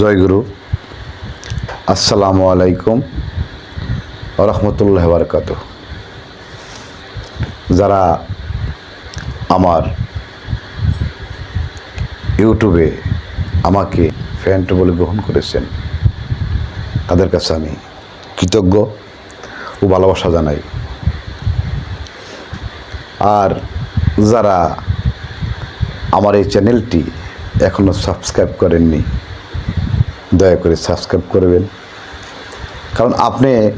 জয়গুরু। আসসালামু আলাইকুম রহমতুল্লাহ বারকাত যারা আমার ইউটিউবে আমাকে ফ্যান্ট বলে গ্রহণ করেছেন, তাদের কাছে আমি কৃতজ্ঞ ও ভালোবাসা জানাই। আর যারা আমার এই চ্যানেলটি এখনও সাবস্ক্রাইব করেননি দয়া করে সাবস্ক্রাইব করবেন। কারণ আপনি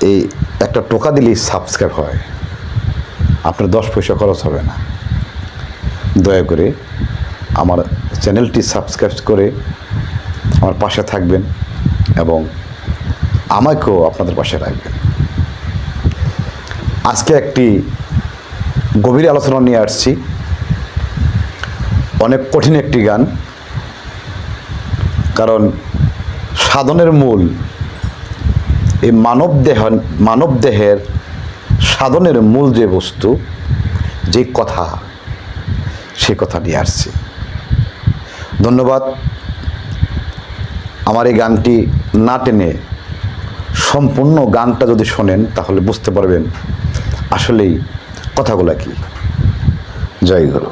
এই একটা টোকা দিলেই সাবস্ক্রাইব হয়। আপনার দশ পয়সা খরচ হবে না। দয়া করে আমার চ্যানেলটি সাবস্ক্রাইব করে আমার পাশে থাকবেন এবং আমাকেও আপনাদের পাশে রাখবেন। আজকে একটি গভীর আলোচনা নিয়ে আসছি। অনেক কঠিন একটি গান। কারণ সাধনের মূল এই মানব দেহ, মানব দেহের সাধনের মূল যে বস্তু, যে কথা, সে কথা নিয়ে আসছে। ধন্যবাদ। আমার এই গানটি না টেনে সম্পূর্ণ গানটা যদি শোনেন, তাহলে বুঝতে পারবেন আসলেই কথাগুলো কি। জয় গুরু।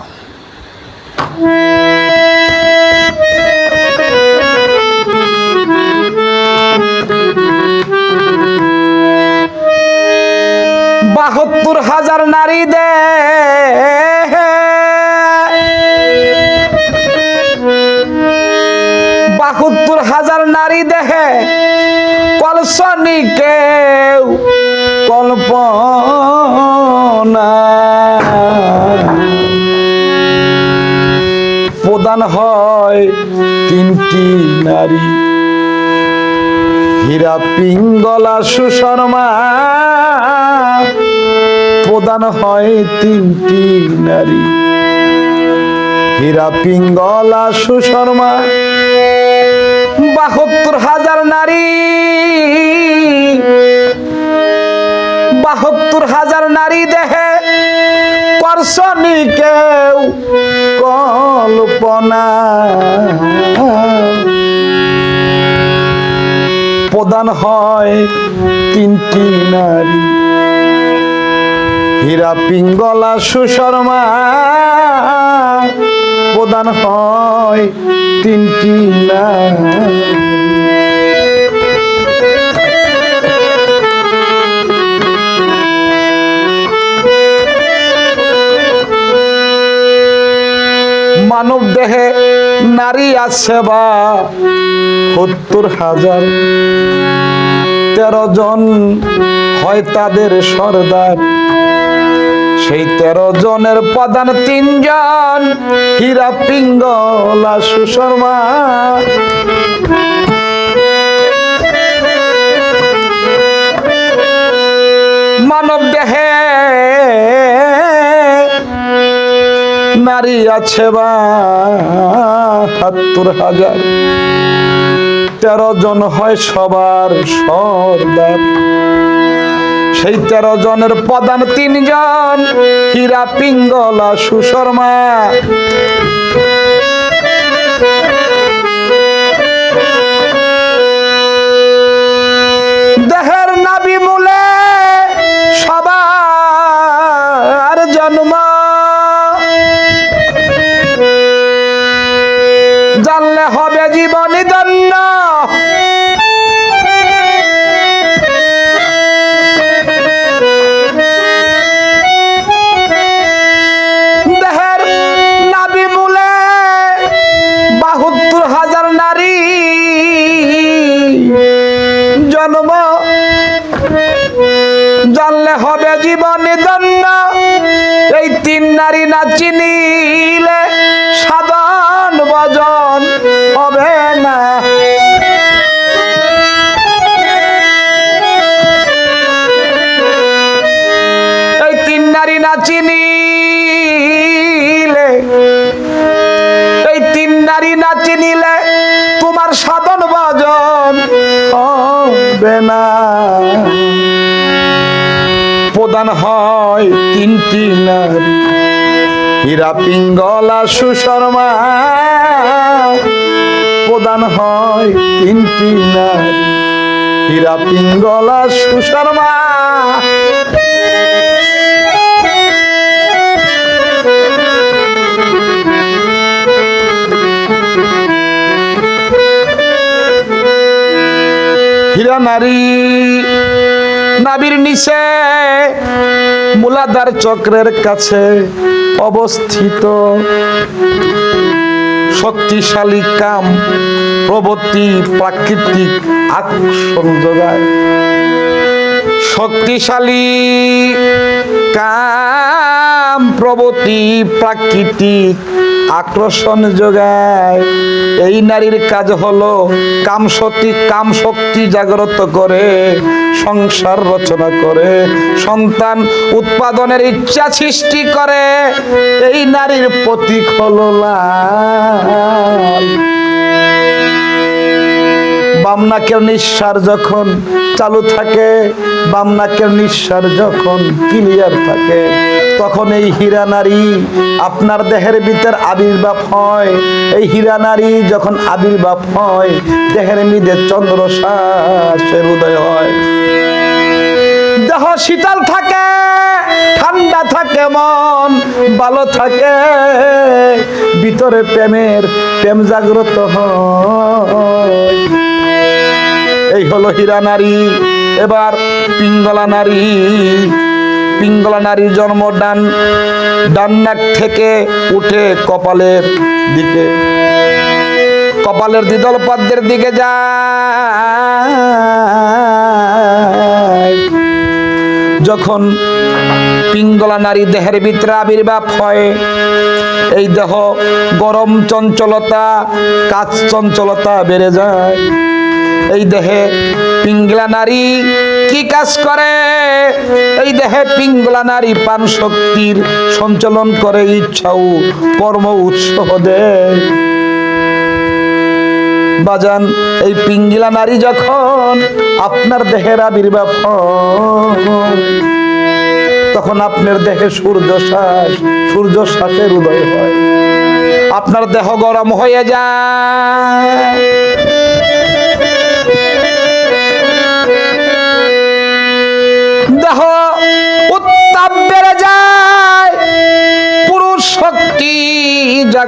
কেউ কল্পনা প্রদান হয় তিনটি নারী। হীরা, পিঙ্গলা, সুশর্মা প্রদান হয় তিনটি নারী। হীরা, পিঙ্গলা, সুশর্মা বাহাত্তর হাজার নারী। বাহাত্তর হাজার নারী দেহে করসনি কেউ কল্পনা প্রদান হয় তিনটি নারী। হীরা, পিঙ্গলা, সুশর্মা প্রদান হয় তিনটি নারী। মানব দেহে নারী আছে বা সত্তর হাজার। তেরো জন হয় তাদের সর্দার। সেই তেরো জনের প্রধান তিনজন হীরা, পিঙ্গলা সুশর্মা। মানব দেহে নারী আছে বা সত্তর হাজার। তেরো জন হয় সবার সর্দার। সেই তেরো জনের প্রধান তিনজন হীরা, পিঙ্গলা, সুশর্মা। না চিনিলে সাধন ভজন হবে না। এই তিন নারী না চিনিলে এই তিন নারী না চিনিলে তোমার সাধন ভজন হবে না। প্রদান হয় তিনটি নারী। হীরা পিঙ্গলা সুশর্মা। প্রদান হয় তিনটি নারী। হীরা পিঙ্গলা সুশর্মা। হীরা নারী, নাবির নিচে মূলাধার চক্রের কাছে। অবস্থিত। শক্তিশালী কাম প্রবৃত্তি প্রাকৃতিক আকর্ষণ যোগায়। শক্তিশালী কাম প্রবতী প্রাকৃতিক আকর্ষণ যোগায়। এই নারীর কাজ হলো কাম শক্তি কাম শক্তি জাগ্রত করে, সংসার রচনা করে, সন্তান উৎপাদনের ইচ্ছা সৃষ্টি করে। এই নারীর প্রতীক হলো বামনাকের নিঃশ্বাস যখন চালু থাকে বামনাকের নিঃশ্বাস যখন ক্লিয়ার থাকে, তখন এই হীরা নারী আপনার দেহের ভিতর আবির্ভাব হয়। এই হীরা নারী যখন আবির্ভাব হয়, দেহের মধ্যে চন্দ্র শ্বাসের উদয় হয়। দেহ শীতল থাকে, ঠান্ডা থাকে মন, ভালো থাকে, ভিতরে প্রেমের প্রেম জাগ্রত হয়। এই হলো হীরা নারী। এবার পিঙ্গলা নারী। পিঙ্গলা নারীর জন্ম ডান ডান নাক থেকে উঠে কপালের দিকে। কপালের দ্বিদল পদ্মের দিকে যায়। যখন পিঙ্গলা নারী দেহের ভিতরে আবির্ভাব হয়, এই দেহ গরম চঞ্চলতা কাজ চঞ্চলতা বেড়ে যায়। এই দেহে পিঙ্গলা নারী কি কাজ করে? এই দেহে পিঙ্গলা নারী পান শক্তির সঞ্চালন করে ইচ্ছাও কর্ম উৎসাহ দেয়। বাজান, এই পিঙ্গিলা নারী যখন আপনার দেহের আবির্ভাব তখন আপনার দেহে সূর্য শ্বাস সূর্য শ্বাসের উদয় হয়। আপনার দেহ গরম হয়ে যায়।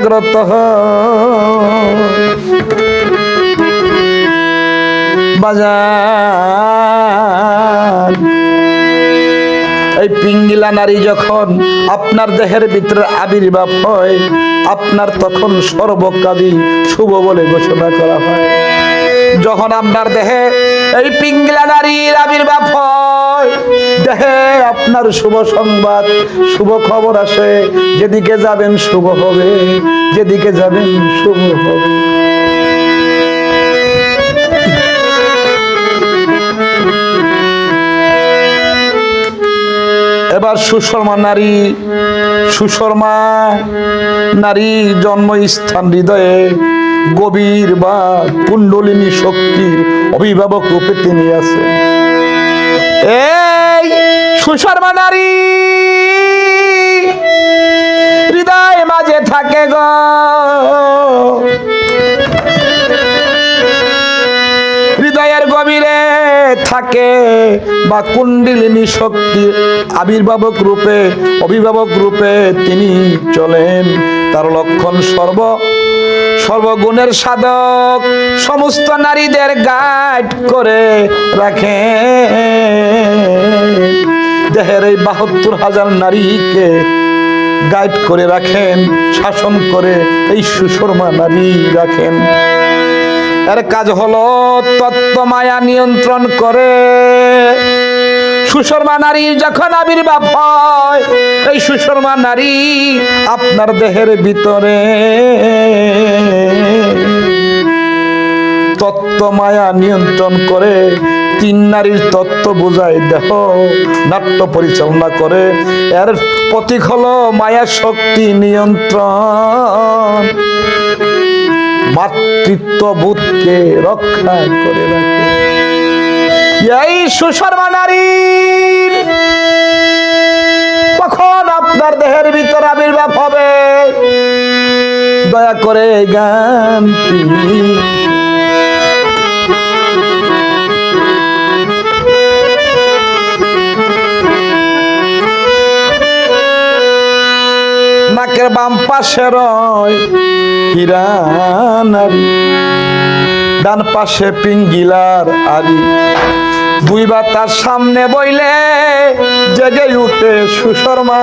জাগ্রত বাজার। এই পিঙ্গিলা নারী যখন আপনার দেহের ভিতরে আবির্ভাব হয়, আপনার তখন সর্বকালী শুভ বলে ঘোষণা করা হয়। যখন আপনার দেহে এই পিঙ্গলা নারীর আবির্ভাব হয় আপনার শুভ সংবাদ, শুভ খবর আসে। যেদিকে যাবেন শুভ হবে, যেদিকে যাবেন শুভ হবে। এবার সুশর্মা নারী সুশর্মা নারী জন্মস্থান হৃদয়ে গভীর বা কুণ্ডলিনী শক্তির অভিভাবক রূপে তিনি আছেন। সুশর্মা নারী। হৃদয় মাঝে থাকে গো। হৃদয়ের গভীরে থাকে বা কুণ্ডলিনী শক্তি। আবির্ভাবক রূপে, অভিভাবক রূপে তিনি চলেন। তার লক্ষণ সর্ব, সর্বগুণের সাধক। সমস্ত নারীদের গাইড করে রাখে দেহের এই বাহাত্তর হাজার নারীকে গাইড করে রাখেন, শাসন করে এই সুশর্মা নারী রাখেন। এর কাজ হলো তত্ত্ব মায়া নিয়ন্ত্রণ করে। সুশর্মা নারী যখন আবির্ভাব হয়, এই সুশর্মা নারী আপনার দেহের ভিতরে তত্ত্ব মায়া নিয়ন্ত্রণ করে তিন নারীর তত্ত্ব বোঝায় দেহ নাট্য পরিচালনা করে। এর প্রতীক হলো মায়া শক্তি নিয়ন্ত্রণ। মাতৃত্ব বোধকে রক্ষা করে এই সুশর্মা নারীর কখন আপনার দেহের ভিতর আবির্ভাব হবে? দয়া করে এই গানটি পাশে রয় হীরা ডান পাশে পিঙ্গিলার আরি দুই বাতার সামনে বইলে জেগে উঠে সুশর্মা।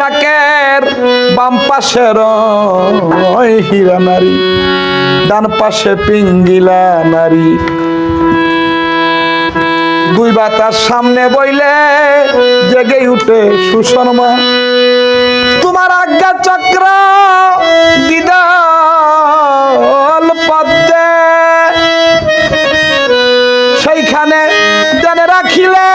নাকের বাম পাশে রয় হীরা নারী। ডান পাশে পিঙ্গিলা নারী। দুই বাতার সামনে বইলে জেগে উঠে সুশর্মা তোমার আজ্ঞা চক্র দিদল পদ্মে। সেইখানে জেনে রাখিলে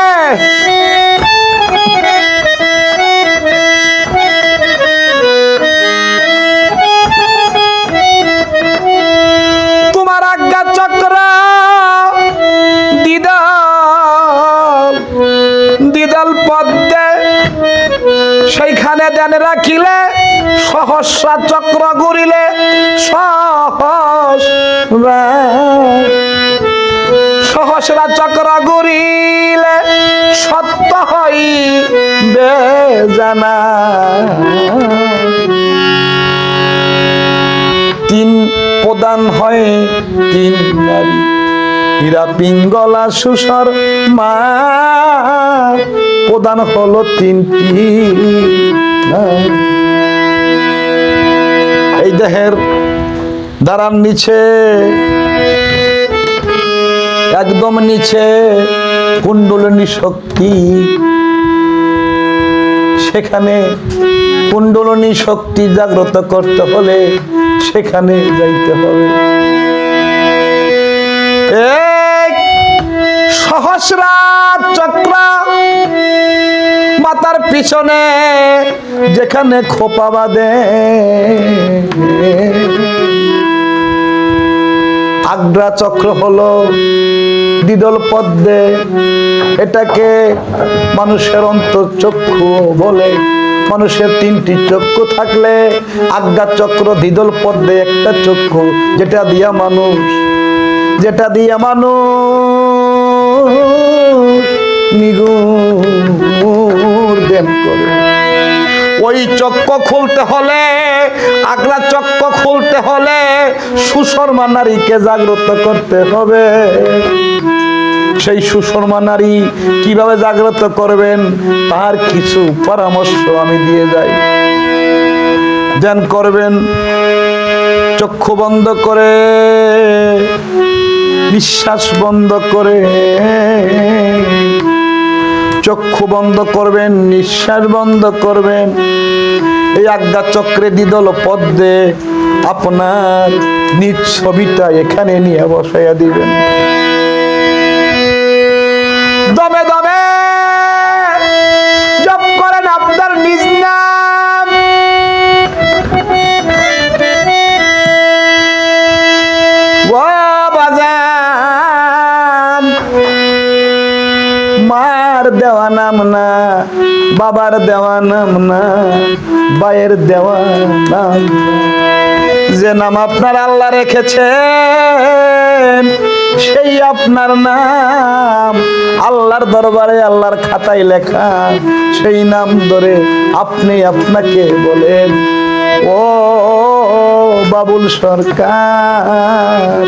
সহস্রা চক্র ঘুরিলে সত্য হই বেজানা। তিন প্রদান হয় তিন নারী। হীরা, পিঙ্গলা, সুসর, মা। প্রদান হলো তিনটি এই দেহের দাঁড়ান নিচে একদম নিচে কুণ্ডলিনী শক্তি সেখানে কুণ্ডলিনী শক্তি জাগ্রত করতে হলে সেখানে যাইতে হবে। সহস্রা চক্র মাতার পিছনে যেখানে খোপা বাঁধে। আগ্রা চক্র হলো দ্বিদল পদ্মে। এটাকে মানুষের অন্তর্চক্ষু বলে। মানুষের তিনটি চক্ষু থাকলে আজ্ঞা চক্র দ্বিদল পদ্মে একটা চক্ষু, যেটা দিয়া মানুষ, যেটা দিয়া মানুষ নিগুর জ্ঞান করে। ওই চক্র খুলতে হলে, আগলা চক্র খুলতে হলে সুশর্মা নারীকে জাগ্রত করতে হবে। সেই সুশর্মা নারী কীভাবে জাগ্রত করবেন? তার কিছু পরামর্শ আমি দিয়ে যাই। ধ্যান করবেন, চক্ষু বন্ধ করে, নিঃশ্বাস বন্ধ করে। চক্ষু বন্ধ করবেন, নিঃশ্বাস বন্ধ করবেন। এই আজ্ঞা চক্রে দিদল পদ্মে আপনার নিজ ছবিটা এখানে নিয়ে বসাইয়া দিবেন। দমে দেওয়া নাম না বাবার দেওয়া নাম না বায়ের দেওয়া নাম যে নাম আপনার আল্লাহ রেখেছেন, সেই আপনার নাম আল্লাহর দরবারে, আল্লাহর খাতায় লেখা। সেই নাম ধরে আপনি আপনাকে বলেন, ও বাবুল সরকার,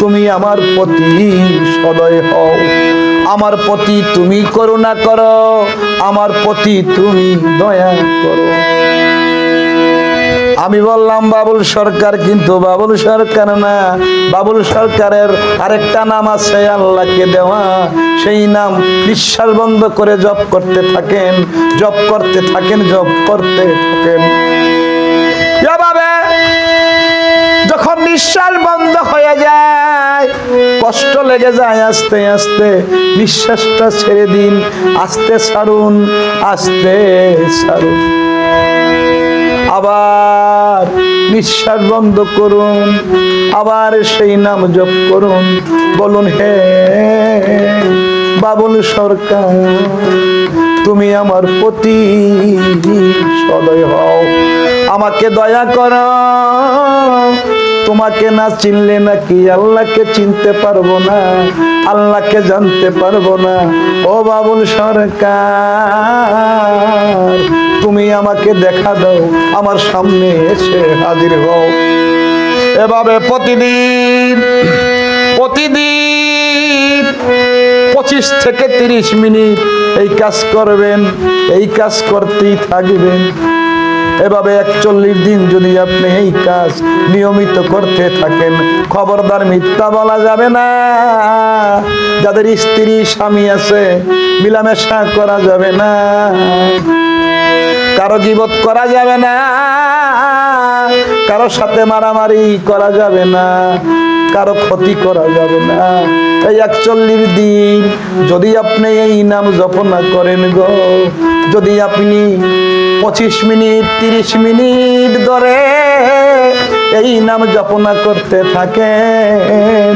তুমি আমার প্রতি সদয় হও। আমার প্রতি তুমি করুণা করো, আমার প্রতি তুমি দয়া করো। আমি বললাম, বাবুল সরকার কিন্তু বাবুল সরকার না। বাবুল সরকারের আরেকটা নাম আছে, আল্লাহকে দেওয়া। সেই নাম বিশ্বাস বন্ধ করে জপ করতে থাকেন, জপ করতে থাকেন, জপ করতে থাকেন। নিঃশ্বাস বন্ধ হয়ে যায়। কষ্ট লেগে যায় আস্তে আস্তে। নিঃশ্বাসটা ছেড়ে দিন। আস্তে সারুন আস্তে ছাড়ুন। আবার নিঃশ্বাস বন্ধ করুন। আবার সেই নাম জপ করুন। বলুন, হে বাবুল সরকার, তুমি আমার প্রতি সদয় হও। আমাকে দয়া করো। তোমাকে না চিনলে নাকি আল্লাহকে চিনতে পারব না, আল্লাহকে জানতে পারব না। ও বাবুল সরকার, তুমি আমাকে দেখা দাও, আমার সামনে এসে হাজির হও। এভাবে প্রতিদিন প্রতিদিন পঁচিশ থেকে তিরিশ মিনিট এই কাজ করবেন, এই কাজ করতেই থাকবেন। এভাবে একচল্লিশ দিন যদি আপনি এই কাজ নিয়মিত করতে থাকেন, খবরদার মিথ্যা বলা যাবে না। যাদের স্ত্রী, স্বামী আছে, মিলামেশা করা যাবে না। কারও গিবত করা যাবে না। কারও সাথে মারামারি করা যাবে না। কারও ক্ষতি করা যাবে না। এই একচল্লিশ দিন যদি আপনি এই নাম জপনা করেন গো, যদি আপনি পঁচিশ মিনিট, তিরিশ মিনিট ধরে এই নাম জপনা করতে থাকেন।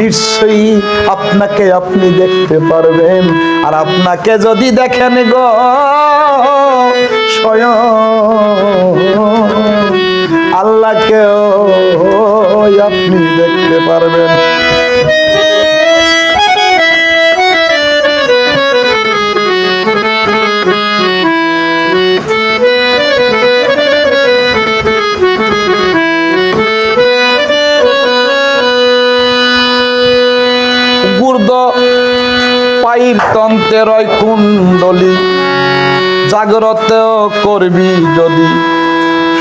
নিশ্চয়ই আপনাকে আপনি দেখতে পারবেন। আর আপনাকে যদি দেখেন গো, স্বয়ং আল্লাহকেও আপনি দেখতে পারবেন। পাইর তন্ত্রের কুণ্ডলী জাগ্রত করবি যদি।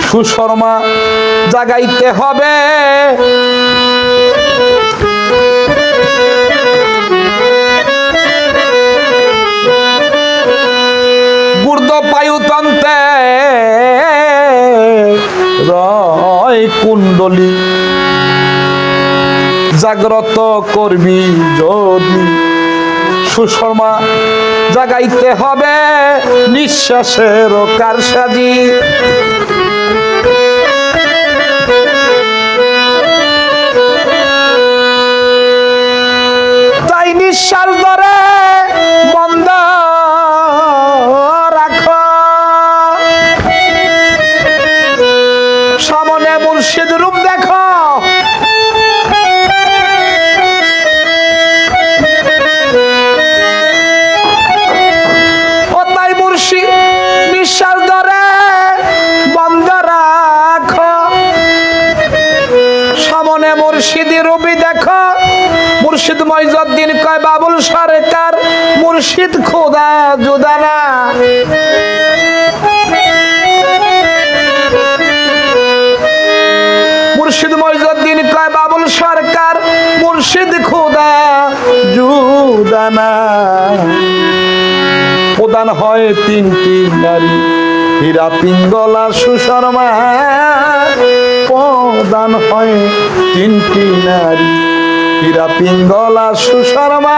সুশর্মা, জাগাইতে হবে। পায়ুতন্ত্রে রয় কুণ্ডলী জাগ্রত করবি যদি। সুশর্মা জাগাইতে হবে নিঃশ্বাসের কারসাজি। তাই নিঃশ্বাস ধরে মুর্শিদ খোদা জুদানা মুর্শিদ মইজুদ্দিন কয়, বাবুল সরকার, মুর্শিদ খোদা জুদানা প্রদান হয় তিনটি নারী, হীরা, পিঙ্গলা সুশর্মা। প্রদান হয় তিনটি নারী, হীরা, পিঙ্গলা সুশর্মা।